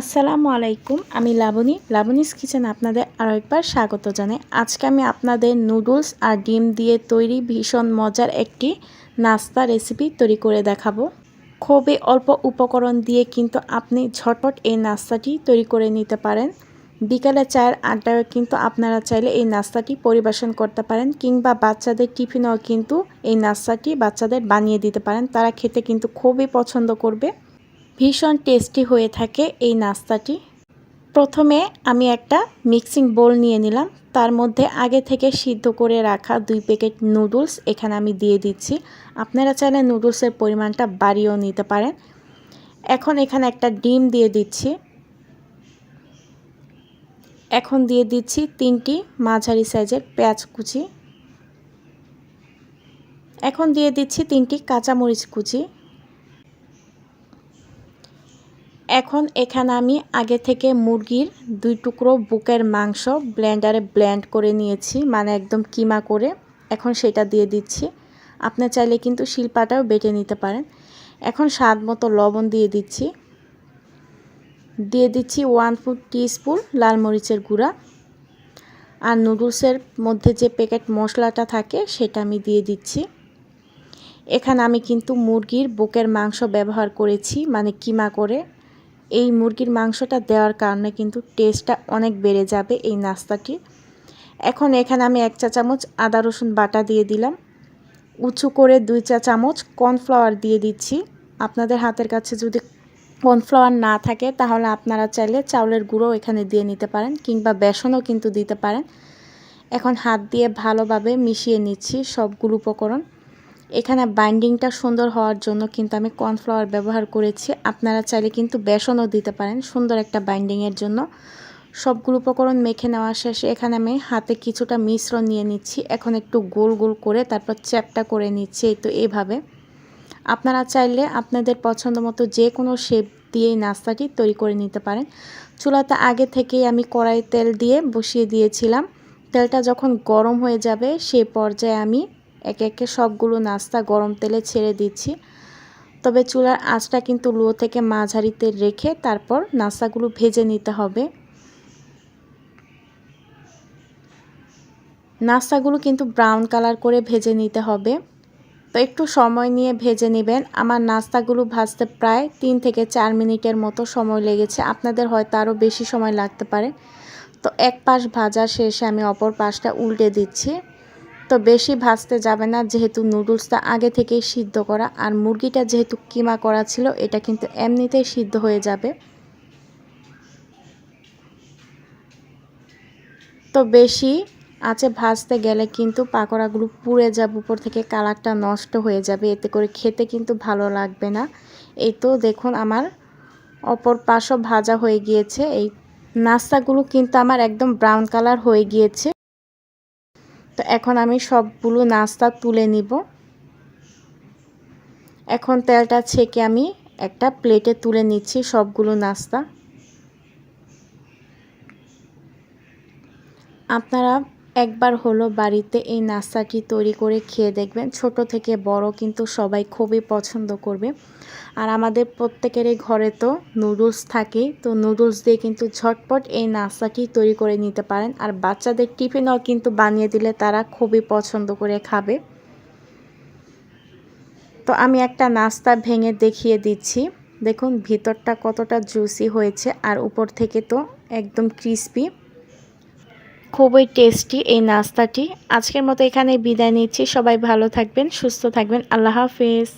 আসসালামু আলাইকুম, আমি লাবণী। লাবণীস কিচেন আপনাদের আরও একবার স্বাগত জানাই। আজকে আমি আপনাদের নুডলস আর ডিম দিয়ে তৈরি ভীষণ মজার একটি নাস্তা রেসিপি তৈরি করে দেখাবো। খুবই অল্প উপকরণ দিয়ে কিন্তু আপনি ঝটপট এই নাস্তাটি তৈরি করে নিতে পারেন। বিকালে চায়ের আড্ডায় কিন্তু আপনারা চাইলে এই নাস্তাটি পরিবেশন করতে পারেন কিংবা বাচ্চাদের টিফিনেও কিন্তু এই নাস্তাটি বাচ্চাদের বানিয়ে দিতে পারেন। তারা খেতে কিন্তু খুবই পছন্দ করবে। ভীষণ টেস্টি হয়ে থাকে এই নাস্তাটি। প্রথমে আমি একটা মিক্সিং বোল নিয়ে নিলাম। তার মধ্যে আগে থেকে সিদ্ধ করে রাখা দুই প্যাকেট নুডলস এখানে আমি দিয়ে দিচ্ছি। আপনারা চাইলে নুডলসের পরিমাণটা বাড়িয়েও নিতে পারেন। এখন এখানে একটা ডিম দিয়ে দিচ্ছি। এখন দিয়ে দিচ্ছি তিনটি মাঝারি সাইজের পেঁয়াজ কুচি। এখন দিয়ে দিচ্ছি তিনটি কাঁচামরিচ কুচি। এখন এখানে আমি আগে থেকে মুরগির দুই টুকরো বুকের মাংস ব্লেন্ডারে ব্লেন্ড করে নিয়েছি মানে একদম কিমা করে। এখন সেটা দিয়ে দিচ্ছি। আপনি চাইলে কিন্তু শিল্পাটাও বেটে নিতে পারেন। এখন স্বাদ মতো লবণ দিয়ে দিচ্ছি। দিয়ে দিচ্ছি ওয়ান ফুট স্পুন লাল মরিচের গুঁড়া। আর নুডলসের মধ্যে যে প্যাকেট মশলাটা থাকে, সেটা আমি দিয়ে দিচ্ছি। এখানে আমি কিন্তু মুরগির বুকের মাংস ব্যবহার করেছি মানে কিমা করে। এই মুরগির মাংসটা দেওয়ার কারণে কিন্তু টেস্টটা অনেক বেড়ে যাবে এই নাস্তাটি। এখন এখানে আমি এক চা চামচ আদা রসুন বাটা দিয়ে দিলাম। উঁচু করে দুই চা চামচ কর্নফ্লাওয়ার দিয়ে দিচ্ছি। আপনাদের হাতের কাছে যদি কর্নফ্লাওয়ার না থাকে, তাহলে আপনারা চাইলে চাউলের গুঁড়ো এখানে দিয়ে নিতে পারেন কিংবা বেসনও কিন্তু দিতে পারেন। এখন হাত দিয়ে ভালোভাবে মিশিয়ে নিচ্ছি সবগুলো উপকরণ। এখানে বাইন্ডিংটা সুন্দর হওয়ার জন্য কিন্তু আমি কর্নফ্লাওয়ার ব্যবহার করেছি। আপনারা চাইলে কিন্তু বেসনও দিতে পারেন সুন্দর একটা বাইন্ডিংয়ের জন্য। সবগুলো উপকরণ মেখে নেওয়া শেষে এখানে আমি হাতে কিছুটা মিশ্রণ নিয়ে নিচ্ছি। এখন একটু গোল গোল করে তারপর চ্যাপটা করে নিচ্ছি এই তো এইভাবে আপনারা চাইলে আপনাদের পছন্দ মতো যে কোনো শেপ দিয়ে নাস্তাটি তৈরি করে নিতে পারেন। চুলাতে আগে থেকেই আমি কড়াই তেল দিয়ে বসিয়ে দিয়েছিলাম। তেলটা যখন গরম হয়ে যাবে সে পর্যায়ে আমি একে একে সবগুলো নাস্তা গরম তেলে ছেড়ে দিচ্ছি। তবে চুলার আঁচটা কিন্তু লো থেকে মাঝারিতে রেখে তারপর নাস্তাগুলো ভেজে নিতে হবে। নাস্তাগুলো কিন্তু ব্রাউন কালার করে ভেজে নিতে হবে। তো একটু সময় নিয়ে ভেজে নেবেন। আমার নাস্তাগুলো ভাজতে প্রায় তিন থেকে চার মিনিটের মতো সময় লেগেছে। আপনাদের হয়তো আরও বেশি সময় লাগতে পারে। তো এক পাশ ভাজা শেষে আমি অপর পাশটা উল্টে দিচ্ছি। তো বেশি ভাজতে যাবে না, যেহেতু নুডলসটা আগে থেকেই সিদ্ধ করা আর মুরগিটা যেহেতু কিমা করা ছিল, এটা কিন্তু এমনিতেই সিদ্ধ হয়ে যাবে। তো বেশি আঁচে ভাজতে গেলে কিন্তু পাকোড়াগুলো পুড়ে যাবে, উপর থেকে কালারটা নষ্ট হয়ে যাবে, এতে করে খেতে কিন্তু ভালো লাগবে না। এই তো দেখুন আমার অপর পাশও ভাজা হয়ে গিয়েছে, এই নাস্তাগুলো কিন্তু আমার একদম ব্রাউন কালার হয়ে গিয়েছে। তো এখন আমি সবগুলো নাস্তা তুলে নিব। এখন তেলটা ছেঁকে আমি একটা প্লেটে তুলে নিচ্ছি সবগুলো নাস্তা। আপনারা একবার হলো বাড়িতে এই নাস্তাটি তৈরি করে খেয়ে দেখবেন। ছোট থেকে বড় কিন্তু সবাই খুবই পছন্দ করবে। আর আমাদের প্রত্যেকেরই ঘরে তো নুডলস থাকে তো নুডলস দিয়ে কিন্তু ঝটপট এই নাস্তাটি তৈরি করে নিতে পারেন। আর বাচ্চাদের টিফিনও কিন্তু বানিয়ে দিলে তারা খুবই পছন্দ করে খাবে। তো আমি একটা নাস্তা ভেঙে দেখিয়ে দিচ্ছি। দেখুন, ভিতরটা কতটা জুসি হয়েছে, আর উপর থেকে তো একদম ক্রিসপি। খুবই টেস্টি এই নাস্তাটি। আজকের মতো এখানে বিদায় নিচ্ছি। সবাই ভালো থাকবেন, সুস্থ থাকবেন। আল্লাহ হাফেজ।